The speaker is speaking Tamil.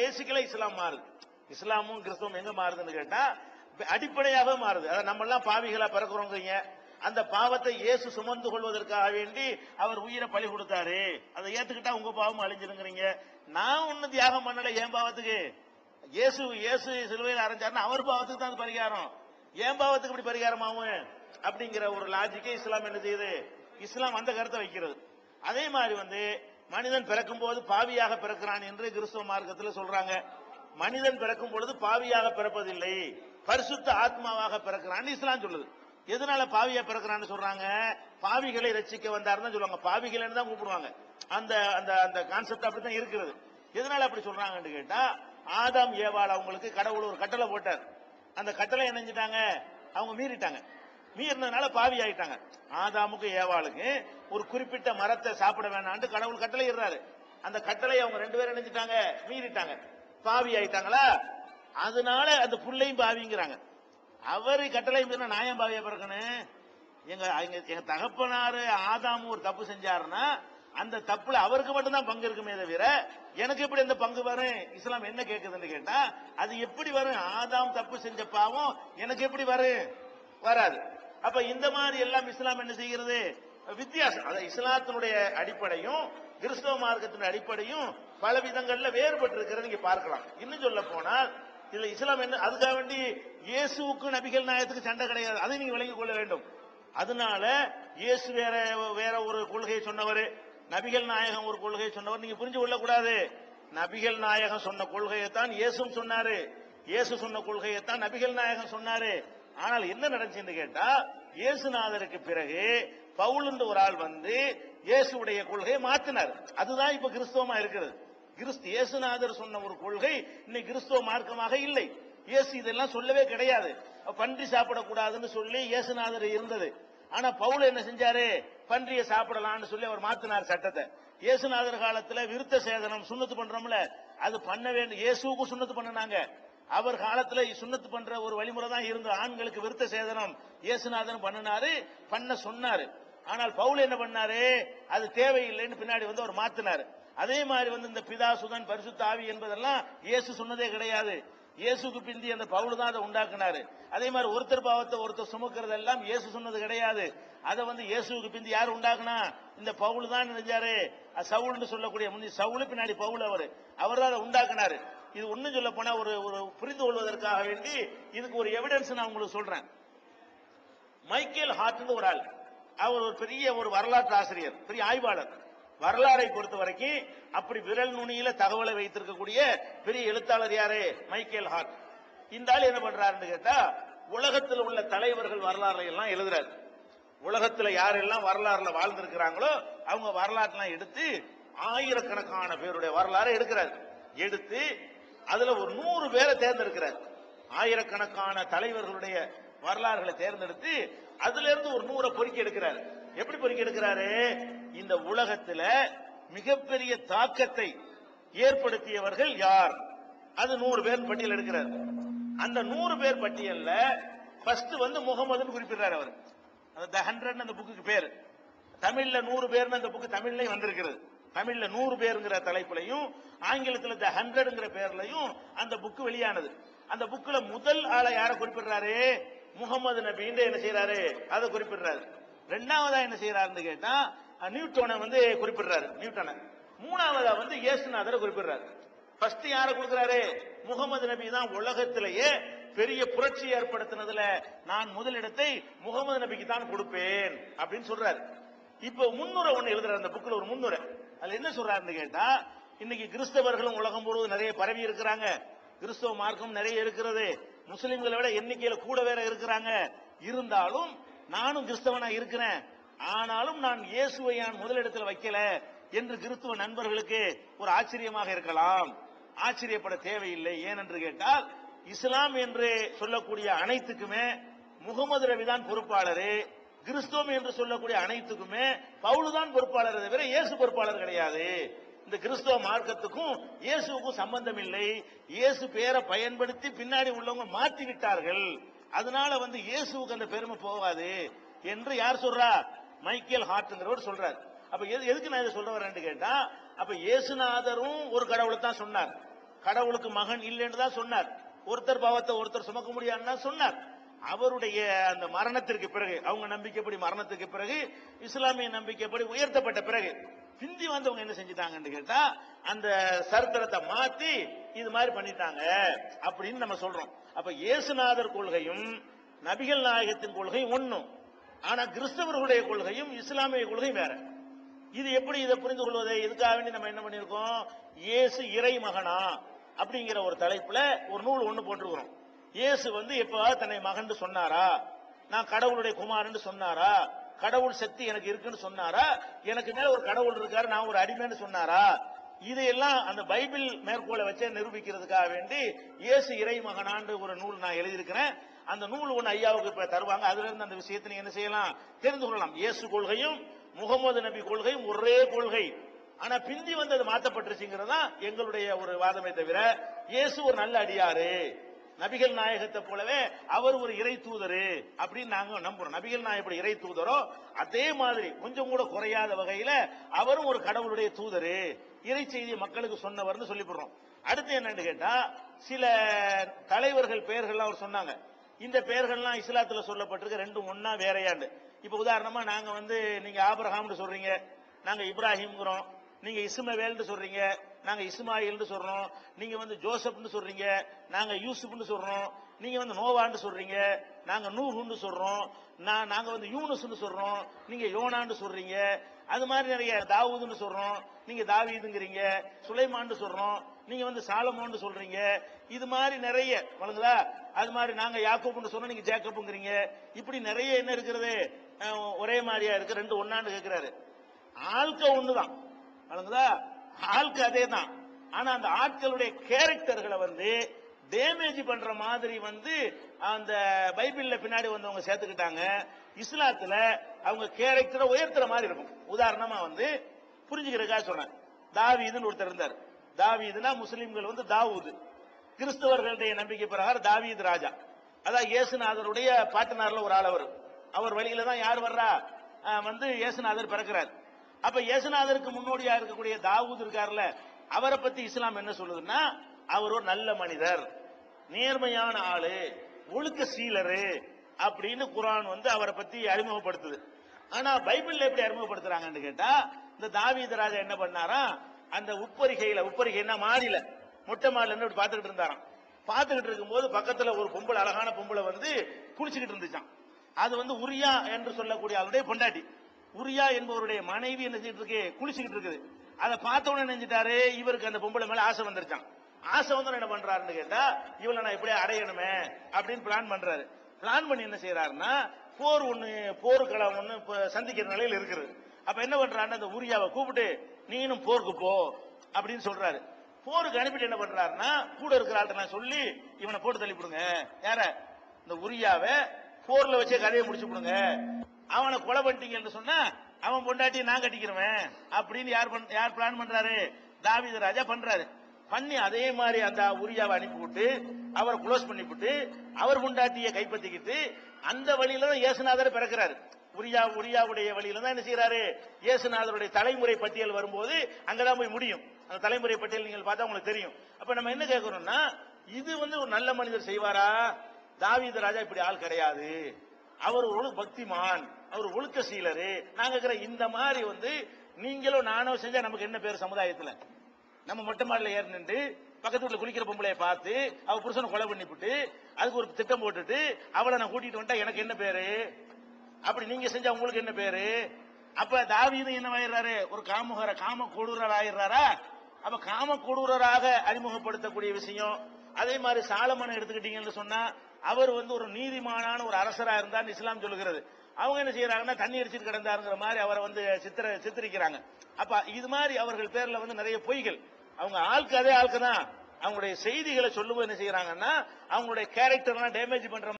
பேசிக்கல இஸ்லாம் மாறுது. இஸ்லாமும் கிறிஸ்தவம் எங்க மாறுதுன்னு கேட்டா அடிப்படையாக மாறுது. அதை நம்ம எல்லாம் பாவிகளா பிறக்கிறோங்க அந்த பாவத்தை இயேசு சுமந்து கொள்வதற்காக வேண்டி அவர் உயிரை பலி கொடுத்தாரு. அதை ஏத்துக்கிட்டா உங்க பாவம் அழிஞ்சிருங்கிறீங்க. நான் ஒண்ணு தியாகம் பண்ணல என் பாவத்துக்கு. இயேசு இயேசு சிலுவையில் அரைஞ்சாருன்னா அவர் பாவத்துக்கு தான் பரிகாரம். என் பாவத்துக்கு இப்படி பரிகாரமாவும் அப்படிங்கிற ஒரு லாஜிக்கே இஸ்லாம் என்ன செய்யுது? இஸ்லாம் அந்த கருத்தை வைக்கிறது. அதே மாதிரி வந்து மனிதன் பிறக்கும் போது பாவியாக பிறக்கிறான் என்று கிறிஸ்தவ மார்க்கத்தில் சொல்றாங்க. மனிதன் பிறக்கும் பொழுது பாவியாக பிறப்பதில்லை. பரிசுத்த ஆத்மாவாக பிறக்கிறான். இஸ்லாம் சொல்லுது. எதனால பாவியா பிறக்கிறான்னு சொல்றாங்க? பாவிகளை ரசிக்க வந்தாருன்னு சொல்லுவாங்க. பாவிகளைன்னு தான் கூப்பிடுவாங்க. அந்த அந்த அந்த கான்செப்ட் அப்படித்தான் இருக்கிறது. எதனால அப்படி சொல்றாங்கன்னு கேட்டா ஆதாம் ஏவாள் அவங்களுக்கு கடவுள் ஒரு கட்டளை போட்டார். அந்த கட்டளை என்னஞ்சிட்டாங்க அவங்க மீறிட்டாங்க. மீறினதுனால பாவி ஆயிட்டாங்க. ஆதாமுக்கு ஏவாளுக்கு ஒரு குறிப்பிட்ட மரத்தை சாப்பிட வேணாம்னு கடவுள் கட்டளை இடுறாரு. அந்த கட்டளை அவங்க ரெண்டு பேரும் நினைச்சிட்டாங்க மீறிட்டாங்க. பாவி ஆயிட்டாங்களா? அதனால அந்த புள்ளையும் பாவிங்கிறாங்க. அவரு கட்டளை நாயம் பாவியா பிறக்கணும்? எங்க எங்க தகப்பனாரு ஆதாம் ஒரு தப்பு செஞ்சாருன்னா அந்த தப்புல அவருக்கு மட்டும்தான் பங்கு இருக்குமே தவிர எனக்கு எப்படி அந்த பங்கு வரும்? இஸ்லாம் என்ன கேக்குதுன்னு கேட்டா அது எப்படி வரும்? ஆதாம் தப்பு செஞ்ச பாவம் எனக்கு எப்படி வரும்? வராது. அப்ப இந்த மாதிரி எல்லாம் இஸ்லாம் என்ன செய்கிறது? வித்தியாசம். அதாவது இஸ்லாத்தினுடைய அடிப்படையும் கிறிஸ்தவ மார்க்கத்தின் அடிப்படையும் பல விதங்கள்ல வேறுபட்டு இருக்கிறது நீங்க பார்க்கலாம். இன்னும் சொல்ல போனால் இதுல இஸ்லாம் என்ன அதுக்காக வேண்டி இயேசுவுக்கு நபிகள் நாயத்துக்கு சண்டை கிடையாது. அதை நீங்க விளங்கிக் கொள்ள வேண்டும். அதனால இயேசு வேற வேற ஒரு கொள்கையை சொன்னவர் நபிகள் நாயகம் ஒரு கொள்கையை சொன்னவர் நீங்க புரிஞ்சு கொள்ள கூடாது நபிகள் நாயகம் சொன்ன கொள்கையை தான் இயேசும் சொன்னாரு. இயேசு சொன்ன கொள்கையை தான் நபிகள் நாயகம் சொன்னாரு. ஆனால் என்ன நடந்துச்சுன்னு கேட்டா இயேசுநாதருக்கு பிறகு பவுல் ஒரு ஆள் வந்து இயேசுடைய கொள்கையை மாத்தினார். அதுதான் இப்ப கிறிஸ்தவமா இருக்கிறது. கிறிஸ்து இயேசுநாதர் சொன்ன ஒரு கொள்கை இன்னைக்கு கிறிஸ்தவ மார்க்கமாக இல்லை. இயேசு இதெல்லாம் சொல்லவே கிடையாது. பன்றி சாப்பிடக்கூடாதுன்னு சொல்லி இயேசுநாதர் இருந்தது. ஆனா பவுல் என்ன செஞ்சாரு? பன்றியை சாப்பிடலாம்னு சொல்லி அவர் மாத்தினார் சட்டத்தை. இயேசுநாதர் காலத்துல விருத்த சேதனம் சுண்ணத்து பண்றோம்ல அது பண்ண வேண்டும் இயேசுவுக்கும் சுண்ணத்து பண்ணினாங்க. அவர் காலத்துல சுண்ணத்து பண்ற ஒரு வழிமுறை தான் இருந்தது ஆண்களுக்கு விருத்த சேதனம். இயேசுநாதன் பண்ணினாரு பண்ண சொன்னாரு. ஆனால் பவுல் என்ன பண்ணாரு? அது தேவையில்லைன்னு பின்னாடி வந்து அவர் மாத்தினாரு. அதே மாதிரி வந்து இந்த பிதா சுதன் பரிசுத்த ஆவி என்பதெல்லாம் இயேசு சொன்னதே கிடையாது. இயேசுக்கு பிந்தி அந்த பவுல் தான் அதை உண்டாக்குனாரு. அதே மாதிரி ஒருத்தர் பாவத்தை ஒருத்தர் சுமக்கிறது எல்லாம் இயேசு சொன்னது கிடையாது. அதை வந்து இயேசுக்கு பிந்தி யார் உண்டாக்குனா? இந்த பவுல் தான் நினைஞ்சாரு. சவுல்னு சொல்லக்கூடிய முந்தி சவுல் பின்னாடி பவுல் அவரு. அவர் தான் அதை உண்டாக்குனாரு. இது ஒன்றும் சொல்ல போனா ஒரு ஒரு புரிந்து கொள்வதற்காக வேண்டி இதுக்கு ஒரு எவிடன்ஸ் நான் உங்களுக்கு சொல்றேன். மைக்கேல் ஹார்ட்னு ஒரு ஆள். அவர் ஒரு பெரிய ஒரு வரலாற்று ஆசிரியர் பெரிய ஆய்வாளர். வரலாறை பொறுத்த வரைக்கும் அப்படி விரல் நுனியில தகவலை வைத்திருக்கக்கூடிய பெரிய எழுத்தாளர் யாரு? Michael Hart. இந்த ஆள் என்ன பண்றாருன்னு கேட்டா உலகத்தில் உள்ள தலைவர்கள் வரலாறு எல்லாம் எழுதுறாரு. உலகத்தில் யாரெல்லாம் வரலாறுல வாழ்ந்திருக்கிறாங்களோ அவங்க வரலாற்றுலாம் எடுத்து ஆயிரக்கணக்கான பேருடைய வரலாறை எடுக்கிறார். எடுத்து அதுல ஒரு நூறு பேரை தேர்ந்தெடுக்கிறார். ஆயிரக்கணக்கான தலைவர்களுடைய வரலாறுகளை தேர்ந்தெடுத்து அதுல இருந்து ஒரு நூறை பொறுக்கி எடுக்கிறார். எப்படி பொறுக்கி எடுக்கிறாரு? இந்த உலகத்துல மிகப்பெரிய தாக்கத்தை ஏற்படுத்தியவர்கள் யார்? அது நூறு பேர் பட்டியல் எடுக்கிறார். அந்த நூறு பேர் பட்டியல்ல ஃபர்ஸ்ட் வந்து முகமதுன்னு குறிப்பிடுறாரு அவர். அந்த ஹண்ட்ரட் அந்த புக்குக்கு பேர். தமிழ்ல நூறு பேர்னு அந்த புக்கு தமிழ்லயும் வந்திருக்கிறது. தமிழ்ல நூறு பேருங்கிற தலைப்புலையும் ஆங்கிலத்துல த ஹண்ட்ரட்ங்கிற பேர்லையும் அந்த புக்கு வெளியானது. அந்த புக்ல முதல் ஆளை யார குறிப்பிடுறாரு? முகமது நபின்னு என்ன செய்யறாரு அதை குறிப்பிடுறாரு. ரெண்டாவதா என்ன செய்யறாருன்னு கேட்டா அஹ், நியூட்டனை வந்து குறிப்பிடுறாரு நியூட்டனை. மூணாவதா வந்து இயேசுநாதரை குறிப்பிடுறாரு. ஃபர்ஸ்ட் யாரை கொடுக்கிறாரு? முகமது நபி தான் உலகத்திலேயே பெரிய புரட்சி ஏற்படுத்தினதுல நான் முதலிடத்தை முகமது நபிக்கு தான் கொடுப்பேன் அப்படின்னு சொல்றாரு. இப்ப முன்னுரை ஒண்ணு எழுதுறாரு அந்த புக்கில் ஒரு முன்னுரை. அதுல என்ன சொல்றாருன்னு கேட்டா இன்னைக்கு கிறிஸ்தவர்களும் உலகம் முழுவதும் நிறைய பரவி இருக்கிறாங்க. கிறிஸ்தவ மார்க்கம் நிறைய இருக்கிறது. முஸ்லிம்களை விட எண்ணிக்கையில கூட வேற இருக்கிறாங்க. இருந்தாலும் நானும் கிறிஸ்தவனா இருக்கிறேன். ஆனாலும் நான் இயேசுவை நான் முதலிடத்தில் வைக்கல என்று கிறிஸ்துவ நண்பர்களுக்கு ஒரு ஆச்சரியமாக இருக்கலாம். ஆச்சரியப்பட தேவையில்லை. ஏனென்று கேட்டால் இஸ்லாம் என்று சொல்லக்கூடிய அனைத்துக்குமே முகமது ரவிதான் பொறுப்பாளரு. கிறிஸ்தவம் என்று சொல்லக்கூடிய அனைத்துக்குமே பவுலுதான் பொறுப்பாளர் தவிர இயேசு பொறுப்பாளர் கிடையாது. இந்த கிறிஸ்தவ மார்க்கத்துக்கும் இயேசுவுக்கும் சம்பந்தம் இல்லை. இயேசு பேரை பயன்படுத்தி பின்னாடி உள்ளவங்க மாத்தி விட்டார்கள். அதனால வந்து இயேசுவுக்கு அந்த பெருமை போகாது என்று யார் சொல்றா? மைக்கேல் ஹார்ட்ங்கிறவர் சொல்றார். அப்ப எது- எதுக்கு நான் இதை சொல்ல வரேன்னு கேட்டா அப்ப இயேசுநாதரும் ஒரு கடவுளை தான் சொன்னார். கடவுளுக்கு மகன் இல்லைன்னு தான் சொன்னார். ஒருத்தர் பாவத்தை ஒருத்தர் சுமக்க முடியாதுன்னு தான் சொன்னார். அவருடைய அந்த மரணத்திற்கு பிறகு அவங்க நம்பிக்கைப்படி மரணத்துக்கு பிறகு இஸ்லாமிய நம்பிக்கைப்படி உயர்த்தப்பட்ட பிறகு பிந்தி வந்தவங்க என்ன செஞ்சிட்டாங்கன்னு கேட்டா அந்த சரித்திரத்தை மாத்தி இது மாதிரி பண்ணிட்டாங்க அப்படின்னு நம்ம சொல்றோம். அப்ப இயேசுநாதர் கொள்கையும் நபிகள் நாயகத்தின் கொள்கையும் ஒண்ணும். ஆனா கிறிஸ்தவர்களுடைய கொள்கையும் இஸ்லாமிய கொள்கையும் வேற. இது எப்படி இதை புரிந்து கொள்வது? இதுக்காக வேண்டி நம்ம என்ன பண்ணிருக்கோம் இயேசு இறை மகனா அப்படிங்கிற ஒரு தலைப்புல ஒரு நூல் ஒண்ணு போட்டிருக்கிறோம். இயேசு வந்து எப்ப தன்னை மகன் சொன்னாரா? நான் கடவுளுடைய குமாரன் சொன்னாரா? கடவுள் சக்தி எனக்கு இருக்குன்னு சொன்னாரா? எனக்கு மேல ஒரு கடவுள் இருக்காரு நான் ஒரு அடிமைன்னு சொன்னாரா? இதையெல்லாம் அந்த பைபிள் மேற்கோளை வச்சே நிரூபிக்கிறதுக்காக வேண்டி இயேசு இறை மகனாண்டு ஒரு நூல் நான் எழுதியிருக்கிறேன். அந்த நூல் ஒன்று ஐயாவுக்கு இப்ப தருவாங்க. அதுல இருந்து அந்த விஷயத்தை என்ன செய்யலாம்? தெரிந்து கொள்ளலாம். இயேசு கொள்கையும் முகமது நபி கொள்கையும் ஒரே கொள்கை. ஆனா பிந்தி வந்து அது மாத்தப்பட்டுருச்சுங்கிறது தான் எங்களுடைய ஒரு வாதமே தவிர இயேசு ஒரு நல்ல அடியாரு. நபிகள் நாயகத்தை போலவே அவர் ஒரு இறை தூதரு அப்படின்னு நாங்க நம்புறோம். நபிகள் நாயகப்படி இறை தூதரோ அதே மாதிரி கொஞ்சம் கூட குறையாத வகையில அவரும் ஒரு கடவுளுடைய தூதரு. இறை செய்தி மக்களுக்கு சொன்னவர்னு சொல்லிவிடுறோம். அடுத்து என்னன்னு கேட்டா சில தலைவர்கள் பெயர்கள்லாம் அவர் சொன்னாங்க. இந்த பெயர்கள்லாம் இஸ்லாத்துல சொல்லப்பட்டிருக்க ரெண்டும் ஒன்னா வேறையாண்டு. இப்ப உதாரணமா நாங்க வந்து நீங்க ஆபிரகாம்னு சொல்றீங்க நாங்க இப்ராஹிம்ங்கிறோம். நீங்க இஸ்மவேல்னு சொல்றீங்க நாங்க இஸ்மாயில்னு சொல்றோம் நீங்க வந்து ஜோசப்னு சொல்றீங்க நாங்க யூசுப்னு சொல்றோம் நீங்க வந்து நோவான்னு சொல்றீங்க நாங்க நூஹுன்னு சொல்றோம் நான் நாங்க வந்து யூனுஸ்னு சொல்றோம் நீங்க யோனான்னு சொல்றீங்க அது மாதிரி நிறைய தாவூதுன்னு சொல்றோம் நீங்க தாவீதுங்கிறீங்க சுலைமான்னு சொல்றோம் நீங்க வந்து சாலமோன்னு சொல்றீங்க இது மாதிரி நிறைய வழங்குதா? அது மாதிரி நாங்க யாக்கோப்னு சொன்னா நீங்க ஜேக்கப்புங்கிறீங்க இப்படி நிறைய என்ன இருக்கிறது? ஒரே மாதிரியா இருக்கு ரெண்டு ஒன்னான்னு கேட்கிறாரு ஆள்க ஒண்ணுதான். வழங்குதா ஆளுக்கு அதே தான் ஆனா அந்த ஆட்களுடைய கேரக்டர்களை வந்து டேமேஜ் பண்ற மாதிரி வந்து அந்த பைபிள்ல பின்னாடி வந்தவங்க சேர்த்துக்கிட்டாங்க. இஸ்லாத்துல அவங்க கேரக்டரை உயர்த்துற மாதிரி இருக்கும். உதாரணமா வந்து புரிஞ்சுக்கிறதுக்காக சொன்னேன் தாவீதுன்னு ஒருத்தர் இருந்தார். தாவீதுனா முஸ்லிம்கள் வந்து தாவூது. கிறிஸ்தவர்களுடைய நம்பிக்கை பிரகாரம் தாவீது ராஜா. அதான் இயேசுநாதருடைய பாட்டனார்ல ஒரு ஆள் அவர். அவர் வழியில தான் யார் வர்றா? வந்து இயேசுநாதர் பிறக்கிறார். அப்ப இயேசுநாதருக்கு முன்னோடியா இருக்கக்கூடிய தாவூத் இருக்கார்ல அவரை பத்தி இஸ்லாம் என்ன சொல்லுதுன்னா அவர் ஒரு நல்ல மனிதர் நேர்மையான ஆளு ஒழுக்க சீலரு அப்படின்னு குரான் வந்து அவரை பத்தி அறிமுகப்படுத்துது. ஆனா பைபிள்ல எப்படி அறிமுகப்படுத்துறாங்கன்னு கேட்டா இந்த தாவீது ராஜா என்ன பண்ணாரா அந்த உப்பரிகையில உப்பரிகைன்னா மாடியில மொட்டை மாடில இருந்து இப்படி பார்த்துக்கிட்டு இருந்தாராம். பார்த்துக்கிட்டு இருக்கும்போது பக்கத்துல ஒரு பொம்பளை அழகான பொம்பளை வந்து குளிச்சுக்கிட்டு இருந்துச்சான் அது வந்து உரியா என்று சொல்லக்கூடிய அவருடைய பொண்டாட்டி. உரியா என்பவருடைய மனைவி என்ன செஞ்சுட்டு இருக்கு? குளிச்சுக்கிட்டு இருக்குது. அதை பார்த்த உடனே நினைஞ்சிட்டாரு இவருக்கு அந்த பொம்பளை மேல ஆசை வந்துருச்சான் ஆசை வந்து என்ன பண்றாருன்னு கேட்டா இவளை நான் இப்படியே அடையணுமே அப்படின்னு பிளான் பண்றாரு. பிளான் பண்ணி என்ன செய்யறாருன்னா போர் ஒண்ணு போர்க்களம் ஒண்ணு சந்திக்கிற நிலையில் இருக்குது. அப்ப என்ன பண்றாருன்னா அந்த உரியாவை கூப்பிட்டு நீனும் போருக்கு போ அப்படின்னு சொல்றாரு. போருக்கு அனுப்பிட்டு என்ன பண்றாருன்னா கூட இருக்கிற ஆள்கிட்ட நான் சொல்லி இவனை போட்டு தள்ளி விடுங்க யார? இந்த உரியாவை போர்ல வச்சே கதையை முடிச்சு விடுங்க அவனை கொலை பண்ணிட்டீங்கன்னு சொன்னா அவன் பொண்டாட்டி நான் கட்டிக்கிறவன் அப்படின்னு யார் பண்- யார் பிளான் பண்றாரு? தாவித ராஜா பண்றாரு. பண்ணி அதே மாதிரி அந்த உரியாவை அனுப்பிவிட்டு அவரை குளோஸ் பண்ணிவிட்டு அவர் பொண்டாட்டியை கைப்பற்றிக்கிட்டு அந்த வழியில தான் இயேசுநாதர் பிறக்கிறாரு. உரியா உரியாவுடைய வழியில தான் என்ன செய்யறாரு இயேசுநாதருடைய தலைமுறை பட்டியல் வரும்போது அங்கதான் போய் முடியும். அந்த தலைமுறை பட்டியல் நீங்கள் பார்த்தா உங்களுக்கு தெரியும். அப்ப நம்ம என்ன கேட்கணும்னா இது வந்து ஒரு நல்ல மனிதர் செய்வாரா? தாவீது ராஜா இப்படி ஆள் கிடையாது. அவர் ஒரு பக்திமான். அவர் ஒழுக்க சீலரு. நாங்க இருக்கிற இந்த மாதிரி வந்து நீங்களும் நானும் செஞ்சா நமக்கு என்ன பேர் சமுதாயத்துல? நம்ம மொட்டை மாடல ஏறி நின்று பக்கத்து வீட்டுல குளிக்கிற பொம்பளைய பார்த்து அவ புருஷனை கொலை பண்ணிவிட்டு அதுக்கு ஒரு திட்டம் போட்டுட்டு அவளை நான் கூட்டிட்டு வந்துட்டா எனக்கு என்ன பேரு? அப்படி நீங்க செஞ்சா உங்களுக்கு என்ன பேரு? அப்ப தாவீது என்ன ஆயிடுறாரு? ஒரு காமுகர காம கொடூரர் ஆயிடுறாரா? அப்ப காம கொடூரராக அறிமுகப்படுத்தக்கூடிய விஷயம். அதே மாதிரி சாலமனை எடுத்துக்கிட்டீங்கன்னு சொன்னா அவர் வந்து ஒரு நீதிமானான ஒரு அரசரா இருந்தார் இஸ்லாம் சொல்லுகிறது. அவங்க என்ன செய்யறாங்கன்னா தண்ணி அடிச்சிட்டு கிடந்தாருங்கிற மாதிரி அவரை வந்து சித்திர சித்தரிக்கிறாங்க. அப்ப இது மாதிரி அவர்கள் பேர்ல வந்து நிறைய பொய்கள். அவங்க ஆளுக்கு அதே ஆளுக்கு தான். அவங்களுடைய செய்திகளை சொல்லும்போது என்ன செய்யறாங்கன்னா அவங்களுடைய கேரக்டர்லாம் டேமேஜ் பண்ற